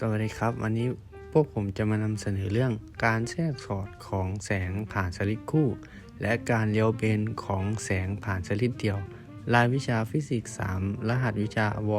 สวัสดีครับ วันนี้พวกผมจะมานำเสนอเรื่องการแทรกสอดของแสงผ่านสลิดคู่ และการเลี้ยวเบนของแสงผ่านสลิดเดียว รายวิชาฟิสิกส์ 3 รหัสวิชาว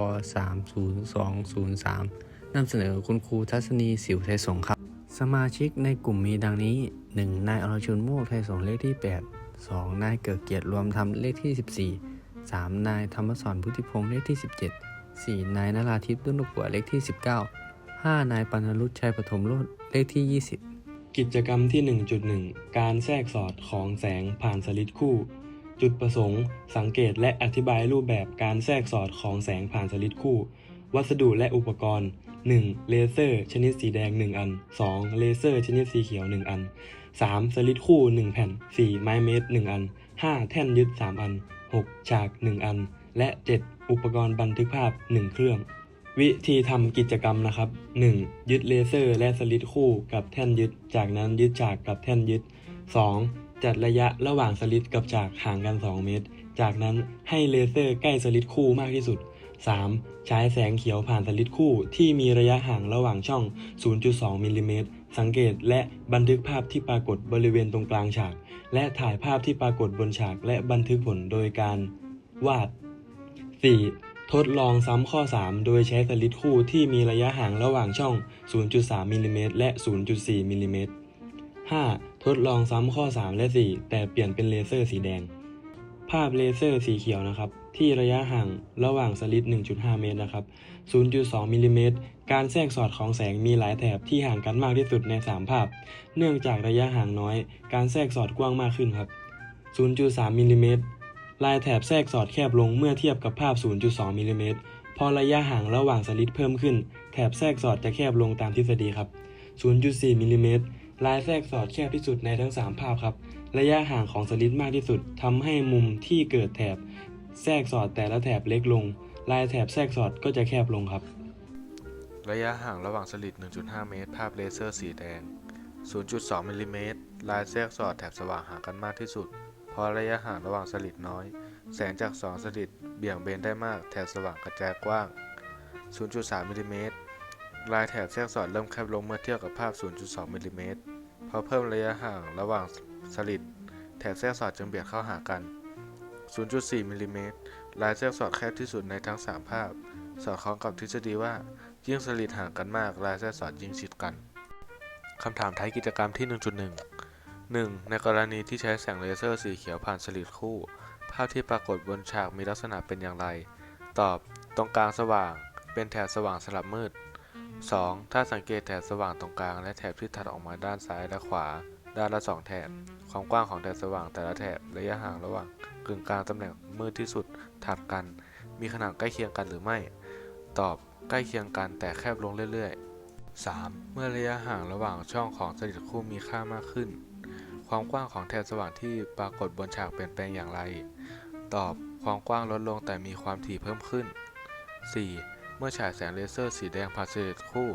30203นำเสนอคุณครูทัศนีสิวไทยสงครับ สมาชิกในกลุ่มมีดังนี้ 1. นายอรชุนโมกไทยสงเลขที่ 8 2. นายเกิดเกียรติรวมธรรมเลขที่ 14 3. นายธรรมสอนพุทธิพงศ์เลขที่ 17 4. นายนราทิพย์ตุ้นลูกปัวเลขที่ 19 5. นายปานรุชชัยปฐมโลดเลขที่ 20 กิจกรรมที่ 1.1 การแทรกสอดของแสงผ่านสลิดคู่ จุดประสงค์ สังเกตและอธิบายรูปแบบการแทรกสอดของแสงผ่านสลิดคู่ วัสดุและอุปกรณ์ 1. เลเซอร์ ชนิดสีแดง 1 อัน 2. เลเซอร์ ชนิดสีเขียว 1 อัน 3. สลิดคู่ 1 แผ่น 4. ไม้เมตร 1 อัน 5. แท่นยึด 3 อัน 6. ฉาก 1 อัน และ 7. อุปกรณ์บันทึกภาพ 1 เครื่อง วิธีทำกิจกรรมนะครับ 1. ยึดเลเซอร์และสลิดคู่กับแท่นยึด จากนั้นยึดฉากกับแท่นยึด 2. จัดระยะระหว่างสลิดกับฉากห่างกัน 2 เมตร จากนั้นให้เลเซอร์ใกล้สลิดคู่มากที่สุด 3. ใช้แสงเขียวผ่านสลิดคู่ที่มีระยะห่างระหว่างช่อง 0.2มิลลิเมตรสังเกตและบันทึกภาพที่ปรากฏบริเวณตรงกลางฉาก และถ่ายภาพที่ปรากฏบนฉากและบันทึกผลโดยการวาด 4. ทดลองซ้ำข้อ 3 โดยใช้สลิดคู่ที่มีระยะห่างระหว่างช่อง 0.3มิลลิเมตรและ 0.4มิลลิเมตร 5. ทดลองซ้ำข้อ 3 และ 4 แต่เปลี่ยนเป็นเลเซอร์สีแดง ภาพเลเซอร์สีเขียวนะครับ ที่ระยะห่างระหว่างสลิด 1.5 เมตรนะครับ 0.2มิลลิเมตร การแทรกสอดของแสงมีหลายแถบที่ห่างกันมากที่สุดใน 3 ภาพ เนื่องจากระยะห่างน้อย การแทรกสอดกว้างมากขึ้นครับ 0.3มิลลิเมตร ลายแถบแทรกสอดแคบลงเมื่อเทียบกับภาพ 0.2มิลลิเมตรพอระยะห่างระหว่างสลิดเพิ่มขึ้น แถบแทรกสอดจะแคบลงตามทฤษฎีครับ 0.4มิลลิเมตรลายแทรกสอดแคบที่สุดในทั้ง 3 ภาพครับ ระยะห่างของสลิดมากที่สุดทำให้มุมที่เกิดแถบ แทรกสอดแต่ละแถบเล็กลง ลายแถบแทรกสอดก็จะแคบลงครับ ระยะห่างระหว่างสลิด 1.5 เมตร ภาพเลเซอร์สีแดง 0.2มิลลิเมตรลายแทรกสอดแถบสว่างห่างกันมากที่สุด เพราะระยะห่างระหว่างสลิดน้อย แสงจากสองสลิดเบี่ยงเบนได้มาก แถบสว่างกระจายกว้าง 0.3มิลลิเมตรลายแถบแทรกสอดเริ่มแคบลงเมื่อเทียบกับภาพ 0.2มิลลิเมตรเพราะเพิ่มระยะห่างระหว่างสลิดแถบแทรกสอดจึงเบียดเข้าหากัน 0.4มิลลิเมตรลายแทรกสอดแคบที่สุดในทั้ง 3 ภาพ สอดคล้องกับทฤษฎีว่ายิ่งสลิดห่างกันมาก ลายแทรกสอดยิ่งชิดกัน คำถามท้ายกิจกรรมที่ 1.1 1. ในกรณีที่ใช้แสงเลเซอร์สีเขียวผ่านสลิดคู่ ภาพที่ปรากฏบนฉากมีลักษณะเป็นอย่างไร ตอบ ตรงกลางสว่าง เป็นแถบสว่างสลับมืด 2. ถ้าสังเกตแถบสว่างตรงกลางและแถบที่ถัดออกมาด้านซ้ายและขวา ด้านละสองแถบ ความกว้างของแถบสว่างแต่ละแถบระยะห่างระหว่างกึ่งกลางตำแหน่งมืดที่สุดถัดกัน มีขนาดใกล้เคียงกันหรือไม่ ตอบ ใกล้เคียงกันแต่แคบลงเรื่อยๆ 3. เมื่อระยะห่างระหว่างช่องของสลิดคู่มีค่ามากขึ้น ความกว้างของแถบสว่างที่ปรากฏบนฉากเปลี่ยนแปลงอย่างไร ตอบ ความกว้างลดลงแต่มีความถี่เพิ่มขึ้น 4. เมื่อฉายแสงเลเซอร์สีแดงผ่านสลิดคู่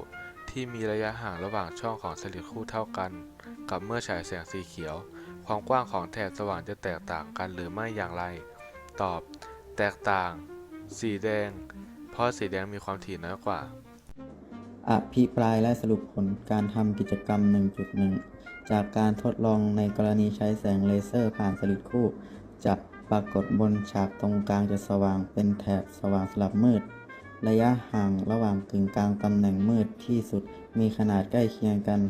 ที่มีระยะห่างระหว่างช่องของสลิดคู่เท่ากัน กับเมื่อฉายแสงสีเขียว ความกว้างของแถบสว่างจะแตกต่างกันหรือไม่อย่างไร ตอบ แตกต่าง สีแดง เพราะสีแดงมีความถี่น้อยกว่าอภิปรายและสรุปผลการทำกิจกรรม 1.1 จากการทดลองในกรณีใช้แสงเลเซอร์ผ่านสลิดคู่ จะปรากฏบนฉากตรงกลางจะสว่างเป็นแถบสว่างสลับมืด ระยะห่างระหว่างกึ่งกลางตำแหน่งมืดที่สุดมีขนาดใกล้เคียงกัน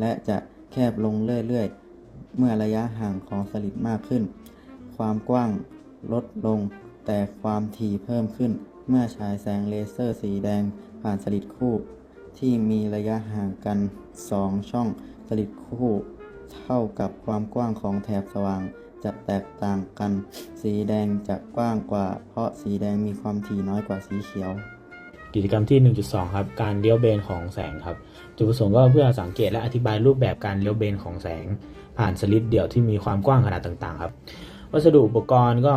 และจะแคบลงเรื่อยๆ เมื่อระยะห่างของสลิดมากขึ้น ความกว้างลดลง แต่ความถี่เพิ่มขึ้น เมื่อฉายแสงเลเซอร์สีแดงผ่านสลิดคู่ ที่มีระยะห่างกัน 2 ช่อง สลิดคู่เท่ากับความกว้างของแถบสว่างจะแตกต่างกัน สีแดงจะกว้างกว่า เพราะสีแดงมีความถี่น้อยกว่าสีเขียว กิจกรรมที่ 1.2 ครับ การเลี้ยวเบนของแสงครับ จุดประสงค์ก็เพื่อสังเกตและอธิบายรูปแบบการเลี้ยวเบนของแสง ผ่านสลิดเดี่ยวที่มีความกว้างขนาดต่างๆ ครับ วัสดุอุปกรณ์ก็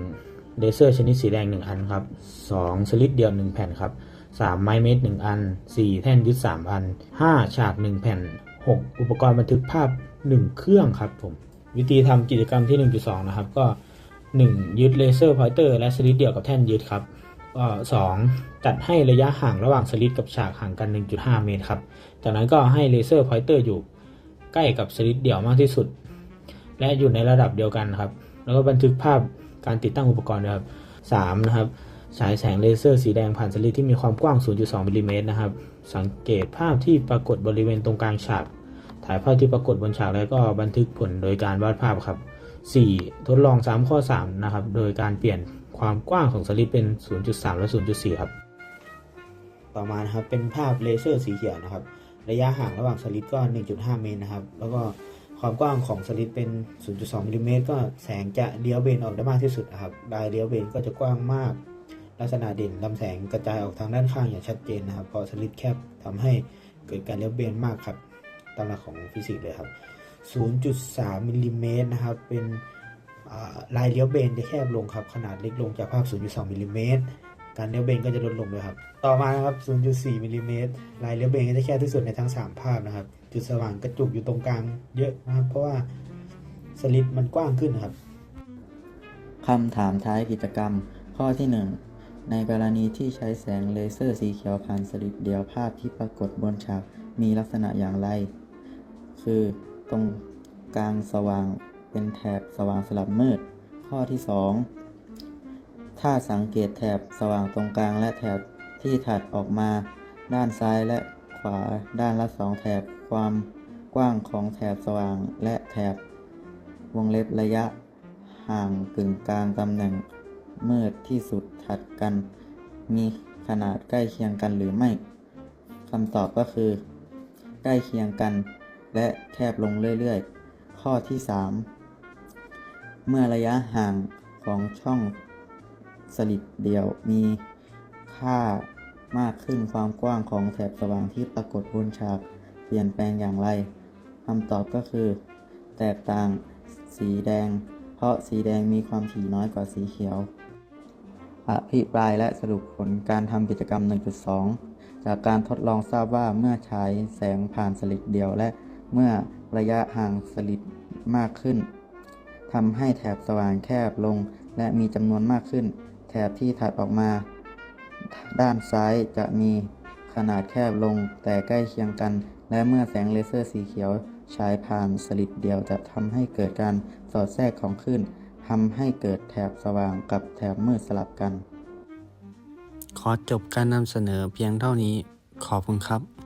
1 เลเซอร์ชนิดสีแดง 1 อันครับ 2 สลิดเดี่ยว 1 แผ่นครับ 3 ไม้เมตร 1 อัน 4 แท่นยึด3อัน 5 ฉาก 1 แผ่น 6 อุปกรณ์บันทึกภาพ 1 เครื่องครับผม วิธีทำกิจกรรมที่ 1.2 นะครับ ก็ 1 ยึดเลเซอร์พอยเตอร์และสลิดเดี่ยวกับแท่นยึดครับก็สองจัดให้ระยะห่างระหว่างสลิดกับฉากห่างกัน 1.5 เมตรครับ จากนั้นก็ให้เลเซอร์พอยเตอร์อยู่ใกล้กับสลิดเดี่ยวมากที่สุด และอยู่ในระดับเดียวกันครับ แล้วก็บันทึกภาพการติดตั้งอุปกรณ์ด้วยครับสามนะครับฉายแสงเลเซอร์สีแดงผ่านสลิดที่มีความกว้าง 0.2มิลลิเมตรนะครับ สังเกตภาพที่ปรากฏบริเวณตรงกลางฉาก ถ่ายภาพที่ปรากฏบนฉากแล้วก็บันทึกผลโดยการวาดภาพครับ 4. ทดลอง3ข้อ3นะครับโดยการเปลี่ยนความกว้างของสลิดเป็น 0.3 และ 0.4 ครับ ต่อมานะครับเป็นภาพเลเซอร์สีเขียวนะครับ ระยะห่างระหว่างสลิดก็ 1.5 เมตรนะครับ แล้วก็ความกว้างของสลิดเป็น 0.2มิลลิเมตรก็แสงจะเลี้ยวเบนออกได้มากที่สุดนะครับดายเลี้ยวเบนก็จะกว้างมาก ลักษณะเด่นลำแสงกระจายออกทางด้านข้างอย่างชัดเจนนะครับ เพราะสลิดแคบทำให้เกิดการเลี้ยวเบนมากครับ ตามหลักของฟิสิกส์เลยครับ 0.3มิลลิเมตรนะครับ เป็นลายเลี้ยวเบนจะแคบลงครับ ขนาดเล็กลงจากภาพ 0.2มิลลิเมตรการเลี้ยวเบนก็จะลดลงด้วยครับ ต่อมานะครับ 0.4มิลลิเมตรลายเลี้ยวเบนก็จะแคบที่สุดในทั้ง 3 ภาพนะครับ จุดสว่างกระจุกอยู่ตรงกลางเยอะนะครับ เพราะว่าสลิดมันกว้างขึ้นนครับคำถามท้ายกิจกรรม ข้อที่ 1 ในกรณีที่ใช้แสงเลเซอร์สีเขียวผ่านสลิดเดียวภาพที่ปรากฏบนฉากมีลักษณะอย่างไร คือตรงกลางสว่างเป็นแถบสว่างสลับมืด ข้อที่ 2 ถ้าสังเกตแถบสว่างตรงกลางและแถบที่ถัดออกมา ด้านซ้ายและขวาด้านละสองแถบความกว้างของแถบสว่างและแถบวงเล็บระยะ ห่างกึ่งกลางตำแหน่งมืดที่สุดถัดกัน มีขนาดใกล้เคียงกันหรือไม่คำตอบก็คือ ใกล้เคียงกัน และแคบลงเรื่อยๆ ข้อที่ 3 เมื่อระยะห่างของช่องสลิดเดียวมีค่ามากขึ้นความกว้างของแถบสว่างที่ปรากฏบนฉากเปลี่ยนแปลงอย่างไรคำตอบก็คือ แตกต่างสีแดง เพราะสีแดงมีความถี่น้อยกว่าสีเขียว อภิปรายและสรุปผลการทำกิจกรรม 1.2 จากการทดลองทราบว่าเมื่อฉายแสงผ่านสลิดเดียวและ เมื่อระยะห่างสลิดมากขึ้นทำให้แถบสว่างแคบลงและมีจำนวนมากขึ้น แถบที่ถัดออกมา ด้านซ้ายจะมีขนาดแคบลงแต่ใกล้เคียงกัน และเมื่อแสงเลเซอร์สีเขียวฉายผ่านสลิดเดียวจะทำให้เกิดการสอดแทรกของคลื่นทำให้เกิดแถบสว่างกับแถบมืดสลับกัน ขอจบการนำเสนอเพียงเท่านี้ ขอบคุณครับ